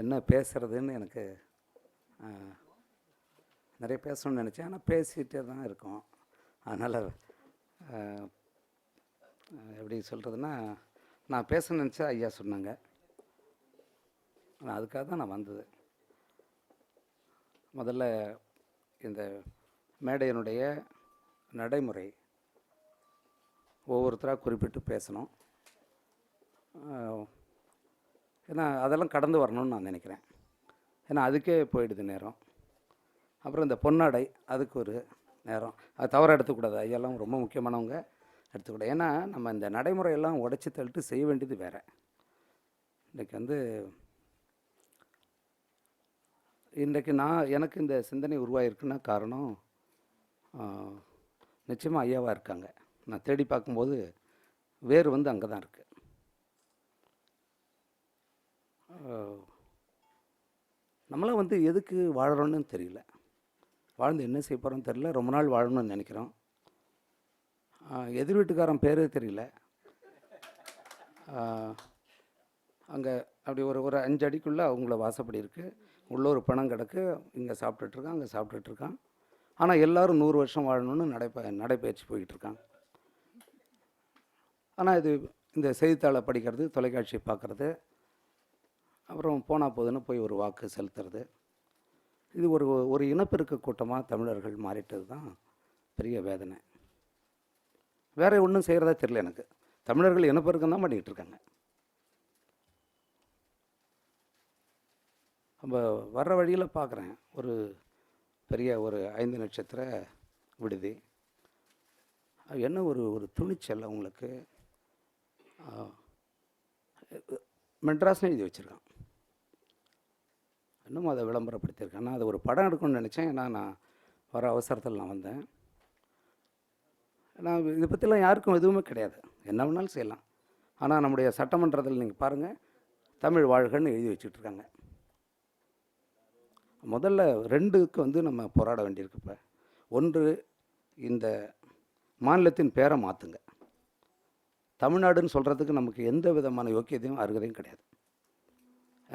என்ன பேசுகிறதுன்னு எனக்கு நிறைய பேசணும்னு நினச்சேன். ஆனால் பேசிகிட்டே தான் இருக்கோம். அதனால் எப்படி சொல்கிறதுன்னா நான் பேச நினச்சா ஐயா சொன்னாங்க. நான் அதுக்காக தான் நான் வந்தது. முதல்ல இந்த மேடையினுடைய நடைமுறை ஒவ்வொருத்தராக குறிப்பிட்டு பேசணும். ஏன்னா அதெல்லாம் கடந்து வரணும்னு நான் நினைக்கிறேன். ஏன்னா அதுக்கே போயிடுது நேரம். அப்புறம் இந்த பொன்னாடை அதுக்கு ஒரு நேரம். அது தவற எடுத்துக்கூடாது. ஐயெல்லாம் ரொம்ப முக்கியமானவங்க எடுத்துக்கூடாது. ஏன்னா நம்ம இந்த நடைமுறையெல்லாம் உடைச்சி தள்ளிட்டு செய்ய வேண்டியது வேறு. இன்றைக்கி வந்து இன்றைக்கு நான் எனக்கு இந்த சிந்தனை உருவாயிருக்குன்னா காரணம் நிச்சயமாக ஐயாவாக இருக்காங்க. நான் தேடி பார்க்கும்போது வேர் வந்து அங்கே தான் இருக்குது நம்மளாம் வந்து எதுக்கு வாழறோன்னு தெரியல. வாழ்ந்து என்ன செய்ய போகிறோன்னு தெரியல. ரொம்ப நாள் வாழணும்னு நினைக்கிறோம். எதிர் வீட்டுக்காரன் பேரே தெரியல. அங்கே அப்படி ஒரு ஒரு அஞ்சு அடிக்குள்ளே அவங்கள வாசப்படி இருக்குது உள்ள ஒரு பணம் கிடக்கு. இங்கே சாப்பிட்டுட்ருக்கான் அங்கே சாப்பிட்டுட்ருக்கான் ஆனால் எல்லோரும் நூறு வருஷம் வாழணும்னு நடைப்ப நடைப்பயிற்சி போயிட்டுருக்கான் ஆனால் இது இந்த செய்தித்தாளை படிக்கிறது தொலைக்காட்சி பார்க்குறது அப்புறம் போனால் போதுன்னு போய் ஒரு வாக்கு செலுத்துறது. இது ஒரு ஒரு இனப்பெருக்க கூட்டமாக தமிழர்கள் மாறிட்டது தான் பெரிய வேதனை. வேறு ஒன்றும் செய்கிறதா தெரியல எனக்கு. தமிழர்கள் இனப்பெருக்கம் தான் பண்ணிக்கிட்டு இருக்காங்க. நம்ம வர்ற வழியில் பார்க்குறேன் ஒரு பெரிய ஒரு ஐந்து நட்சத்திர விடுதி. அது என்ன ஒரு ஒரு துணிச்சல் அவங்களுக்கு மெட்ராஸ்னு எழுதி வச்சுருக்கான். இன்னும் அதை விளம்பரப்படுத்தியிருக்கேன். நான் அதை ஒரு படம் எடுக்கணும்னு நினச்சேன். ஏன்னா நான் வர அவசரத்தில் நான் வந்தேன். நான் இதை பற்றிலாம் யாருக்கும் எதுவுமே கிடையாது. என்ன வேணாலும் செய்யலாம். ஆனால் நம்முடைய சட்டமன்றத்தில் நீங்கள் பாருங்கள் தமிழ் வாழ்கன்னு எழுதி வச்சுட்ருக்காங்க முதல்ல ரெண்டுக்கு வந்து நம்ம போராட வேண்டியிருக்கு இப்போ. ஒன்று இந்த மாநிலத்தின் பேரை மாற்றுங்க தமிழ்நாடுன்னு சொல்கிறதுக்கு நமக்கு எந்த விதமான யோக்கியதையும் அருகதையும் கிடையாது.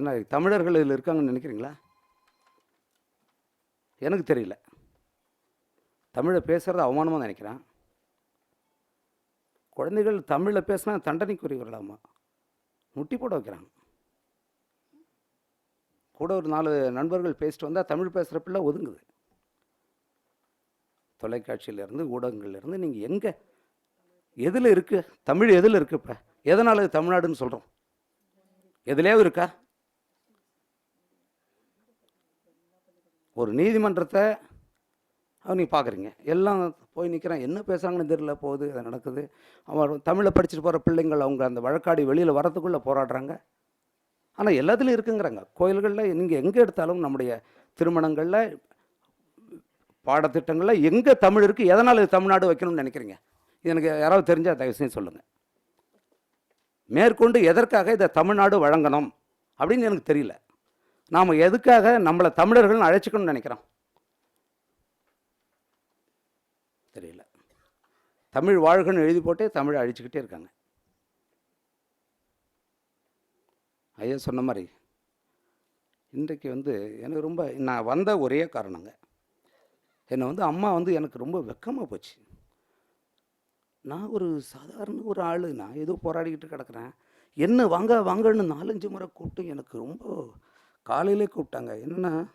என்ன தமிழர்கள் இதில் இருக்காங்கன்னு நினைக்கிறீங்களா? எனக்கு தெரியல. தமிழை பேசுகிறத அவமானமாக நினைக்கிறேன். குழந்தைகள் தமிழில் பேசினா தண்டனைக்குரியவர்களாமா முட்டி போட வைக்கிறாங்க. கூட ஒரு நாலு நண்பர்கள் பேசிட்டு வந்தால் தமிழ் பேசுகிற பிள்ளை ஒதுங்குது. தொலைக்காட்சியிலேருந்து ஊடகங்கள்லேருந்து நீங்கள் எங்கே எதில் இருக்குது தமிழ் எதில் இருக்குது இப்போ? எதனால் தமிழ்நாடுன்னு சொல்கிறோம் எதுலேயாவது இருக்கா? ஒரு நீதிமன்றத்தை நீங்கள் பார்க்குறீங்க எல்லாம் போய் நிற்கிறான் என்ன பேசுகிறாங்கன்னு தெரியல போகுது அது நடக்குது. அவன் தமிழை படிச்சுட்டு போகிற பிள்ளைங்கள் அவங்க அந்த வழக்காடி வெளியில் வரத்துக்குள்ளே போராடுறாங்க. ஆனால் எல்லாத்துலேயும் இருக்குங்கிறாங்க. கோயில்களில் நீங்கள் எங்கே எடுத்தாலும் நம்முடைய திருமணங்களில் பாடத்திட்டங்களில் எங்கே தமிழ் இருக்குது எதனால் இது தமிழ்நாடு வைக்கணும்னு நினைக்கிறீங்க? இது எனக்கு யாராவது தெரிஞ்சால் தயவு செஞ்சு சொல்லுங்கள் மேற்கொண்டு எதற்காக இதை தமிழ்நாடு வழங்கணும் அப்படின்னு எனக்கு தெரியல. நாம் எதுக்காக நம்மளை தமிழர்கள்னு அழைச்சிக்கணும்னு நினைக்கிறோம்? தெரியல. தமிழ் வாழ்கன்னு எழுதி போட்டே தமிழை அழிச்சுக்கிட்டே இருக்காங்க. ஐயா சொன்ன மாதிரி இன்றைக்கு வந்து எனக்கு ரொம்ப நான் வந்த ஒரே காரணங்க. என்னை வந்து அம்மா வந்து எனக்கு ரொம்ப வெக்கமாக போச்சு. நான் ஒரு சாதாரண ஒரு ஆள் நான் ஏதோ போராடிக்கிட்டு கிடக்குறேன். என்ன வாங்க வாங்கன்னு நாலஞ்சு முறை கூப்பிட்டு எனக்கு ரொம்ப காலையிலே கூப்பிட்டாங்க. என்னென்னா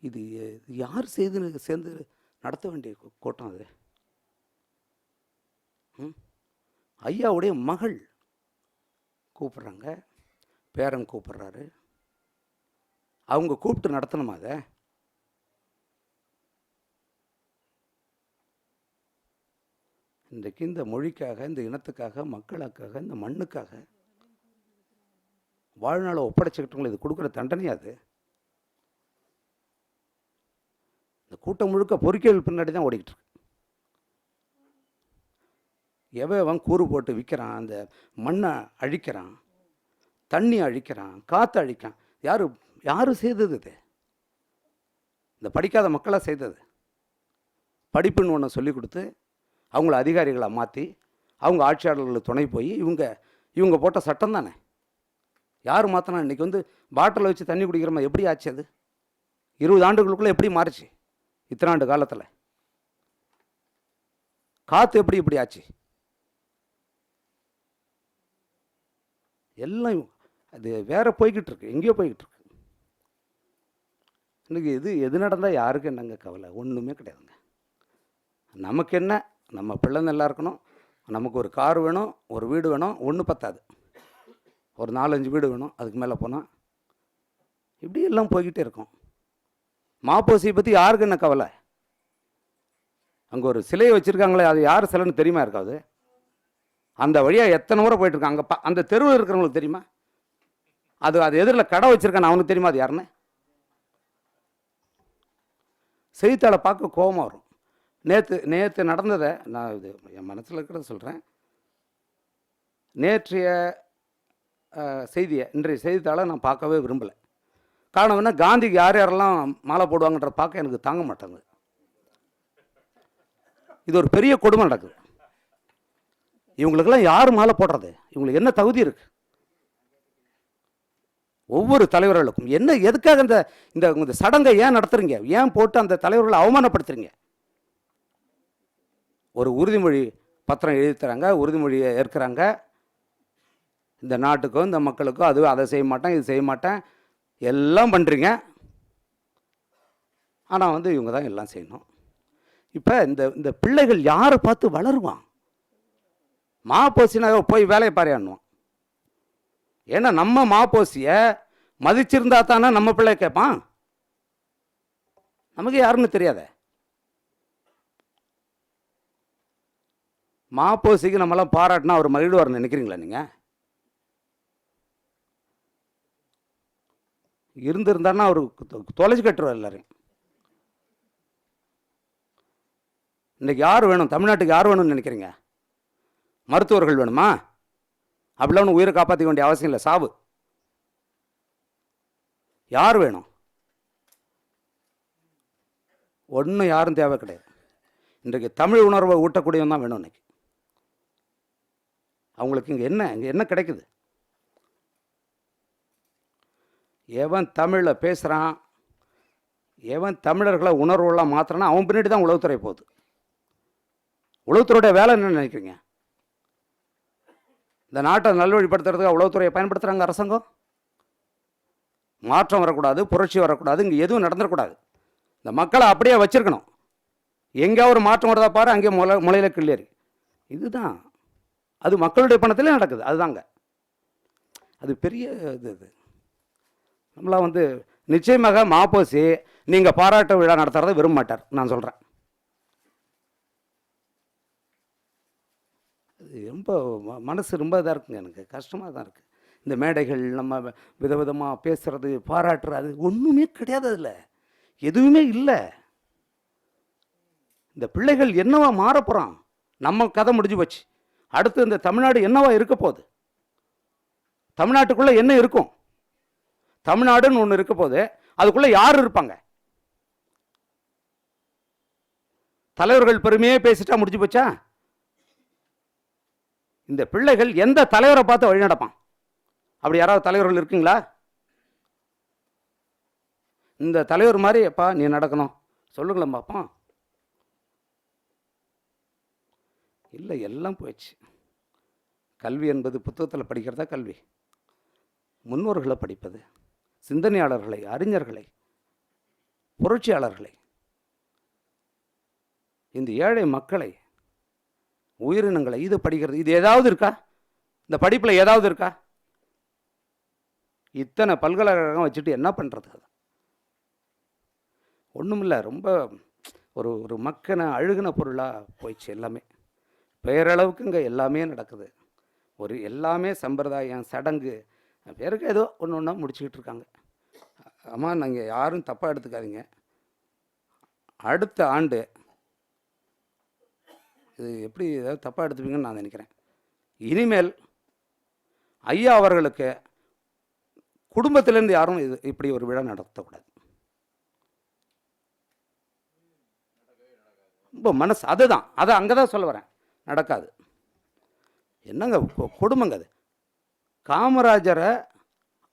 இது யார் செய்து சேர்ந்து நடத்த வேண்டிய கூட்டம் அது? ம்? ஐயாவுடைய மகள் கூப்பிட்றாங்க. பேரன் கூப்பிட்றாரு. அவங்க கூப்பிட்டு நடத்தணுமா அதை? இன்றைக்கு இந்த மொழிக்காக இந்த இனத்துக்காக மக்களுக்காக இந்த மண்ணுக்காக வாழ்நாளை ஒப்படைச்சிக்கிட்டவங்களை இது கொடுக்குற தண்டனையா அது? இந்த கூட்டம் முழுக்க பொறிக்கைகள் பின்னாடி தான் ஓடிக்கிட்டு இருக்கு. எவன் கூறு போட்டு விற்கிறான் அந்த மண்ணை அழிக்கிறான் தண்ணி அழிக்கிறான் காற்று அழிக்கிறான் யார் யார் செய்தது இது? இந்த படிக்காத மக்களாக செய்தது? படிப்புன்னு ஒன்று சொல்லி கொடுத்து அவங்கள அதிகாரிகளை மாற்றி அவங்க ஆட்சியாளர்களுக்கு துணை போய் இவங்க இவங்க போட்ட சட்டம் தானே? யார் மாற்றினா இன்றைக்கி வந்து பாட்டில் வச்சு தண்ணி குடிக்கிறோமா? எப்படி ஆச்சு அது? இருபது ஆண்டுகளுக்குள்ளே எப்படி மாறுச்சு? இத்தனை ஆண்டு காலத்தில். காற்று எப்படி இப்படி ஆச்சு? எல்லாம் அது வேற போய்கிட்டு இருக்கு. எங்கேயோ போய்கிட்டு இருக்கு. இன்றைக்கி எது எது நடந்தால் யாருக்கு என்னங்க கவலை? ஒன்றுமே கிடையாதுங்க. நமக்கு என்ன? நம்ம பிள்ளைங்க நல்லா இருக்கணும். நமக்கு ஒரு கார் வேணும் ஒரு வீடு வேணும் ஒன்று பத்தாது. ஒரு நாலஞ்சு வீடு வேணும் அதுக்கு மேலே போனால் இப்படி எல்லாம் போய்கிட்டே இருக்கும். மாப்போசியை பற்றி யாருக்கு என்ன கவலை? அங்கே ஒரு சிலையை வச்சுருக்காங்களே அது யார் சிலைன்னு தெரியுமா இருக்காது அந்த வழியாக எத்தனை முறை போயிட்டுருக்காங்க அங்கே ப அந்த தெருவில் இருக்கிறவங்களுக்கு தெரியுமா? அது அது எதிரில் கடை வச்சுருக்கான்னு அவனுக்கு தெரியுமா அது யாருன்னு? செய்தித்தாளை பார்க்க கோபமாக வரும். நேற்று நேற்று நடந்ததை நான் இது என் மனசில் இருக்கிறத சொல்கிறேன் நேற்றைய செய்தியை இன்றைய செய்தித்தாளை நான் பார்க்கவே விரும்பலை. காரணம் என்ன? காந்திக்கு யார் யாரெல்லாம் மாலை போடுவாங்கன்ற பார்க்க எனக்கு தாங்க மாட்டாங்க. இது ஒரு பெரிய கொடுமை நடக்குது. இவங்களுக்கெல்லாம் யார் மாலை போடுறது? இவங்களுக்கு என்ன தகுதி இருக்கு? ஒவ்வொரு தலைவர்களுக்கும் என்ன எதுக்காக இந்த இந்த இந்த சடங்கை ஏன் நடத்துறீங்க? ஏன் போட்டு அந்த தலைவர்களை அவமானப்படுத்துறீங்க? ஒரு உறுதிமொழி பத்திரம் எழுதி தராங்க உறுதிமொழியை ஏற்கிறாங்க. இந்த நாட்டுக்கும் இந்த மக்களுக்கும் அது அதை செய்ய மாட்டேன் இது செய்ய மாட்டேன் எல்லாம் பண்ணுறீங்க ஆனால் வந்து இவங்க தான் எல்லாம் செய்யணும். இப்போ இந்த இந்த பிள்ளைகள் யாரை பார்த்து வளருவான்? மாப்போசினா போய் வேலையை பாரியான்னுவான். ஏன்னா நம்ம மாப்போசியை மதிச்சிருந்தா தானே நம்ம பிள்ளை கேட்பான்? நமக்கு யாருன்னு தெரியாத. மாப்போசிக்கு நம்மளாம் பாராட்டினா அவர் மகிழ்வார்னு நினைக்கிறீங்களா நீங்கள் இருந்திருந்தாருன்னா அவர் தொலைச்சு கட்டுருவார் எல்லாரையும். இன்றைக்கி யார் வேணும்? தமிழ்நாட்டுக்கு யார் வேணும்னு நினைக்கிறீங்க? மருத்துவர்கள் வேணுமா? அப்படிலாம் ஒன்று உயிரை காப்பாற்றிக்க வேண்டிய அவசியம் இல்லை சாவு. யார் வேணும்? ஒன்றும் யாரும் தேவை கிடையாது. இன்றைக்கு தமிழ் உணர்வை ஊட்டக்கூடியவன் தான் வேணும் இன்னைக்கு. அவங்களுக்கு இங்கே என்ன இங்கே என்ன கிடைக்குது? எவன் தமிழில் பேசுகிறான் எவன் தமிழர்களை உணர்வுலாம் மாத்துறானா அவன் பின்னாடி தான் உளவுத்துறை போகுது. உளவுத்துறையோட வேலை என்ன நினைக்கிறீங்க? இந்த நாட்டை நல்வழிப்படுத்துறதுக்காக உளவுத்துறையை பயன்படுத்துகிறாங்க அரசாங்கம்? மாற்றம் வரக்கூடாது புரட்சி வரக்கூடாது இங்கே எதுவும் நடந்துடக்கூடாது இந்த மக்களை அப்படியே வச்சுருக்கணும். எங்கே ஒரு மாற்றம் வருதா பாரு அங்கே முளை முளையில் கிள்ளியறி இதுதான். அது மக்களுடைய பணத்திலே நடக்குது. அதுதாங்க. அது பெரிய இது இது நம்மளாம் வந்து நிச்சயமாக மாப்போசி நீங்கள் பாராட்டு விழா நடத்துகிறத விரும்ப மாட்டார் நான் சொல்கிறேன் அது ரொம்ப ம- மனசு ரொம்ப இதாக இருக்குங்க எனக்கு. கஷ்டமாக தான் இருக்குது இந்த மேடைகள் நம்ம விதவிதமாக பேசுகிறது பாராட்டுறது ஒன்றுமே கிடையாது அதில். எதுவுமே இல்லை. இந்த பிள்ளைகள் என்னவா மாறப்போகிறோம் நம்ம கதை முடிஞ்சு போச்சு. அடுத்து இந்த தமிழ்நாடு என்னவா இருக்க போகுது? தமிழ்நாட்டுக்குள்ளே என்ன இருக்கும்? தமிழ்நாடுன்னு ஒன்று இருக்க போது அதுக்குள்ளே யார் இருப்பாங்க? தலைவர்கள் பெருமையே பேசிட்டா முடிஞ்சு போச்சா? இந்த பிள்ளைகள் எந்த தலைவரை பார்த்து வழி நடப்பான்? அப்படி யாராவது தலைவர்கள் இருக்குங்களா? இந்த தலைவர் மாதிரி எப்பா நீ நடக்கணும். சொல்லுங்களேன் பார்ப்போம் இல்லை எல்லாம் போயிடுச்சு. கல்வி என்பது புத்தகத்தில் படிக்கிறதா கல்வி? முன்னோர்களை படிப்பது. சிந்தனையாளர்களை அறிஞர்களை புரட்சியாளர்களை இந்த ஏழை மக்களை உயிரினங்களை இது படிக்கிறது. இது ஏதாவது இருக்கா? இந்த படிப்பில் ஏதாவது இருக்கா? இத்தனை பல்கலைக்கழகம் வச்சுட்டு என்ன பண்ணுறது அது? ஒன்றுமில்ல ரொம்ப ஒரு ஒரு மக்கின அழுகின பொருளாக போயிடுச்சு எல்லாமே. பெயரளவுக்கு இங்கே எல்லாமே நடக்குது. ஒரு எல்லாமே சம்பிரதாயம் சடங்கு பேருக்கு ஏதோ ஒன்று ஒன்றா முடிச்சுக்கிட்டு இருக்காங்க. அம்மா நாங்கள் யாரும் தப்பாக எடுத்துக்காதீங்க. அடுத்த ஆண்டு இது எப்படி ஏதாவது தப்பாக எடுத்துப்பீங்கன்னு நான் நினைக்கிறேன். இனிமேல் ஐயா அவர்களுக்கு குடும்பத்திலேருந்து யாரும் இது இப்படி ஒரு விழா நடத்தக்கூடாது. ரொம்ப மனசு அதுதான். அதை அங்கே தான் சொல்ல வரேன். நடக்காது. என்னங்க கொடுமைங்க அது. காமராஜரை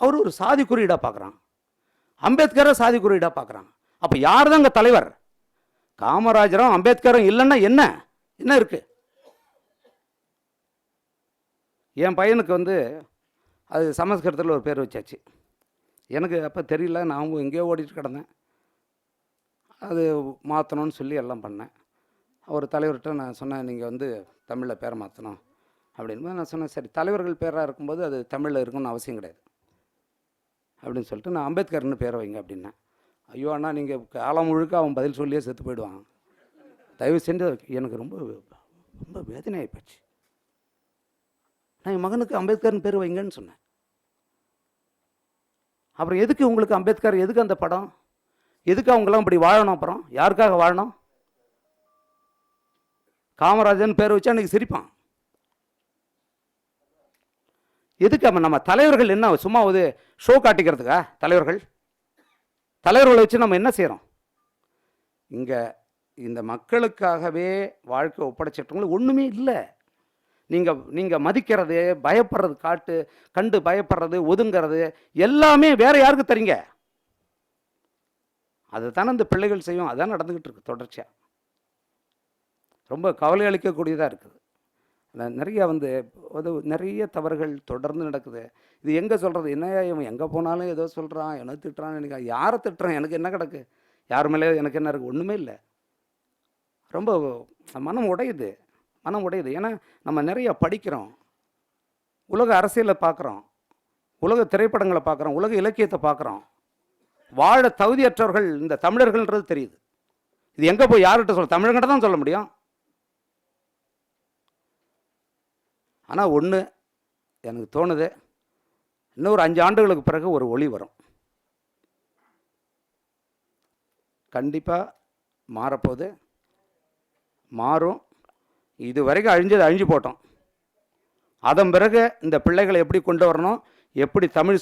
அவர் ஒரு சாதி குறியீடாக பார்க்குறான் அம்பேத்கரை சாதி குறியீடாக பார்க்குறான் அப்போ யார் தான் இங்கே தலைவர்? காமராஜரும் அம்பேத்கரும் இல்லைன்னா என்ன? என்ன இருக்குது என் பையனுக்கு வந்து அது சமஸ்கிருதத்தில் ஒரு பேர் வச்சாச்சு. எனக்கு அப்போ தெரியல நான் எங்கேயோ ஓடிட்டு கிடந்தேன். அது மாற்றணும்னு சொல்லி எல்லாம் பண்ணேன். ஒரு தலைவர்கிட்ட நான் சொன்னேன் நீங்கள் வந்து தமிழில் பேரை மாற்றணும் அப்படின்னு நான் சொன்னேன் சரி தலைவர்கள் பேராக இருக்கும்போது அது தமிழில் இருக்கும்னு அவசியம் கிடையாது. அப்படின்னு சொல்லிட்டு நான் அம்பேத்கர்னு பேரை வைங்க அப்படின்னேன். ஐயோ அண்ணா நீங்கள் காலம் முழுக்க அவன் பதில் சொல்லியே செத்து போயிடுவான். தயவு செஞ்சு எனக்கு ரொம்ப ரொம்ப வேதனையாகி போச்சு. நான் என் மகனுக்கு அம்பேத்கர்னு பேர் வைங்கன்னு சொன்னேன். அப்புறம் எதுக்கு உங்களுக்கு அம்பேத்கர் எதுக்கு அந்த படம்? எதுக்கு அவங்களாம் இப்படி வாழணும் அப்புறம்? யாருக்காக வாழணும்? காமராஜன் பேர் வச்சு அன்றைக்கி சிரிப்பான். எதுக்கு அவன் நம்ம தலைவர்கள் என்ன சும்மா ஒரு ஷோ காட்டிக்கிறதுக்கா? தலைவர்கள்? தலைவர்களை வச்சு நம்ம என்ன செய்கிறோம் இங்கே இந்த மக்களுக்காகவே வாழ்க்கை ஒப்படைச்சிட்டவங்களுக்கு ஒன்றுமே இல்லை. நீங்கள் நீங்கள் மதிக்கிறது பயப்படுறது காட்டு கண்டு பயப்படுறது ஒதுங்கிறது எல்லாமே வேற யாருக்கு தரீங்க அதுதானே இந்த பிள்ளைகள் செய்யும். அதான் நடந்துக்கிட்டு இருக்கு தொடர்ச்சியாக ரொம்ப கவலை அளிக்கக்கூடியதாக இருக்குது. நிறைய வந்து அது நிறைய தவறுகள் தொடர்ந்து நடக்குது. இது எங்கே சொல்கிறது என்ன இவன் எங்கே போனாலும் ஏதோ சொல்கிறான் என்ன திட்டுறான்னு எனக்கு யாரை திட்டுறான்? எனக்கு என்ன கிடக்கு? யார் மேலே எனக்கு என்ன இருக்குது ஒன்றுமே இல்லை. ரொம்ப மனம் உடையுது. மனம் உடையுது. ஏன்னா நம்ம நிறைய படிக்கிறோம். உலக அரசியலை பார்க்குறோம் உலக திரைப்படங்களை பார்க்குறோம் உலக இலக்கியத்தை பார்க்குறோம் வாழ தகுதியற்றவர்கள் இந்த தமிழர்கள்ன்றது தெரியுது. இது எங்கே போய் யார்கிட்ட சொல்ல தமிழங்கிட்ட தான் சொல்ல முடியும். ஆனால் ஒன்று எனக்கு தோணுது. இன்னும் ஒரு அஞ்சு ஆண்டுகளுக்கு பிறகு ஒரு ஒளி வரும். கண்டிப்பாக மாறப்போகுது. மாறும். இது வரைக்கும் அழிஞ்சது அழிஞ்சு போட்டோம். அதன் பிறகு இந்த பிள்ளைகளை எப்படி கொண்டு வரணும்? எப்படி தமிழ்